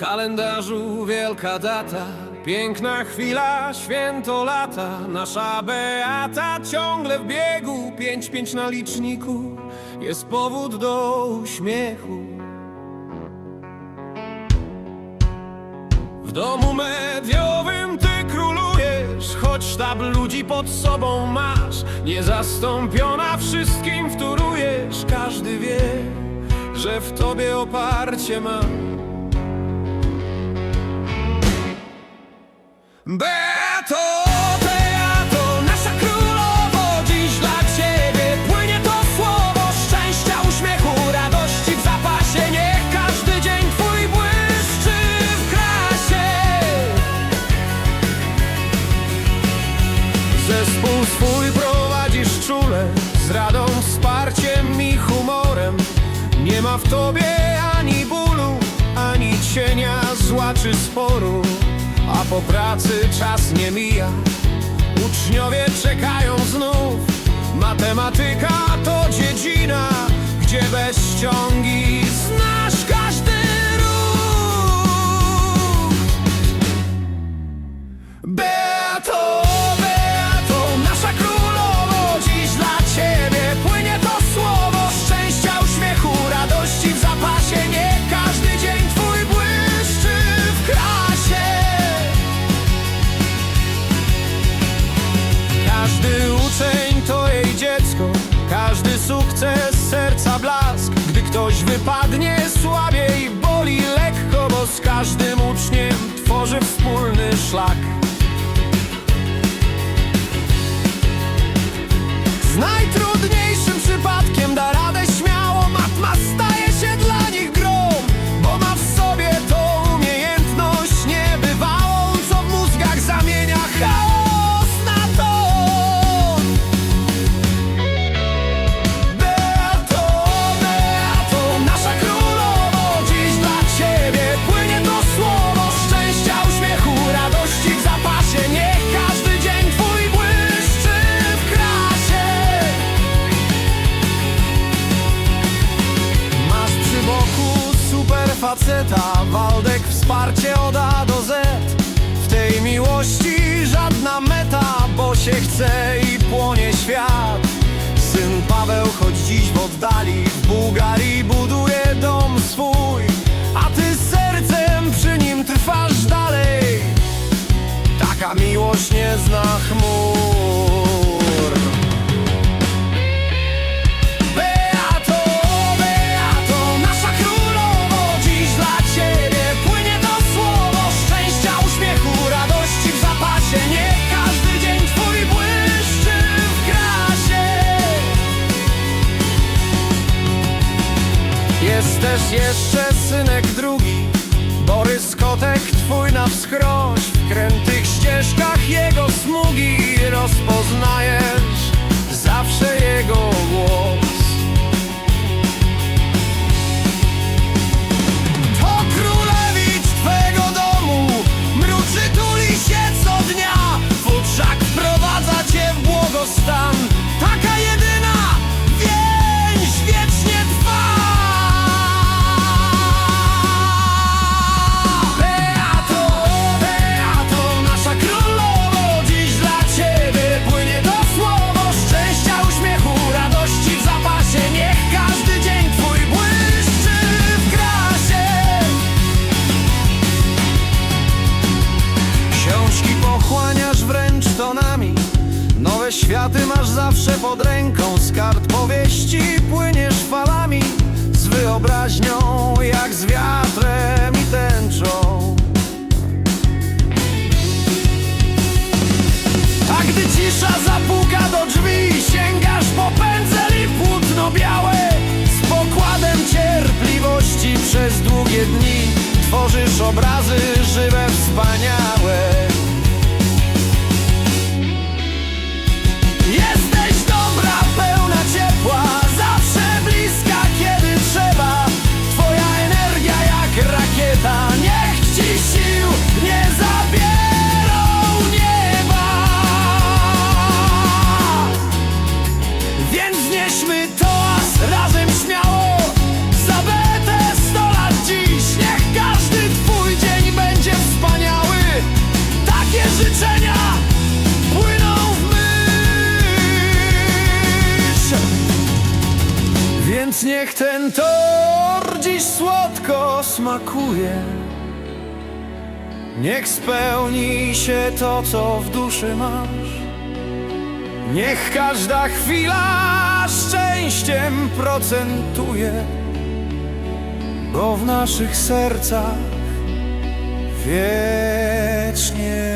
kalendarzu wielka data. Piękna chwila, święto lata. Nasza Beata ciągle w biegu. Pięć, pięć na liczniku. Jest powód do uśmiechu. W domu mediowym ty królujesz Choć sztab ludzi pod sobą masz. Niezastąpiona wszystkim wtórujesz. Każdy wie, że w tobie oparcie mam Beato, Beato, nasza królowo Dziś dla ciebie płynie to słowo Szczęścia, uśmiechu, radości w zapasie. Niech każdy dzień twój błyszczy w krasie. Zespół swój prowadzisz czule Z radą, wsparciem i humorem. Nie ma w tobie ani bólu Ani cienia zła czy sporu A po pracy czas nie mija. Uczniowie czekają znów. Matematyka to dziedzina Gdzie bez ściągi znasz każdy ruch sukces serca blask. Gdy ktoś wypadnie słabiej Boli lekko, bo z każdym uczniem Tworzy wspólny szlak wsparcie od A do Z. W tej miłości żadna meta Bo się chce i płonie świat. Syn Paweł, choć dziś w oddali W Bułgarii buduje dom swój też jeszcze synek drugi Borys Kotek twój na wskroś W krętych ścieżkach jego smugi Rozpoznajesz Światy masz zawsze pod ręką Z kart powieści. Płyniesz falami Z wyobraźnią jak z Więc niech ten tor dziś słodko smakuje. Niech spełni się to, co w duszy masz. Niech każda chwila szczęściem procentuje Bo w naszych sercach wiecznie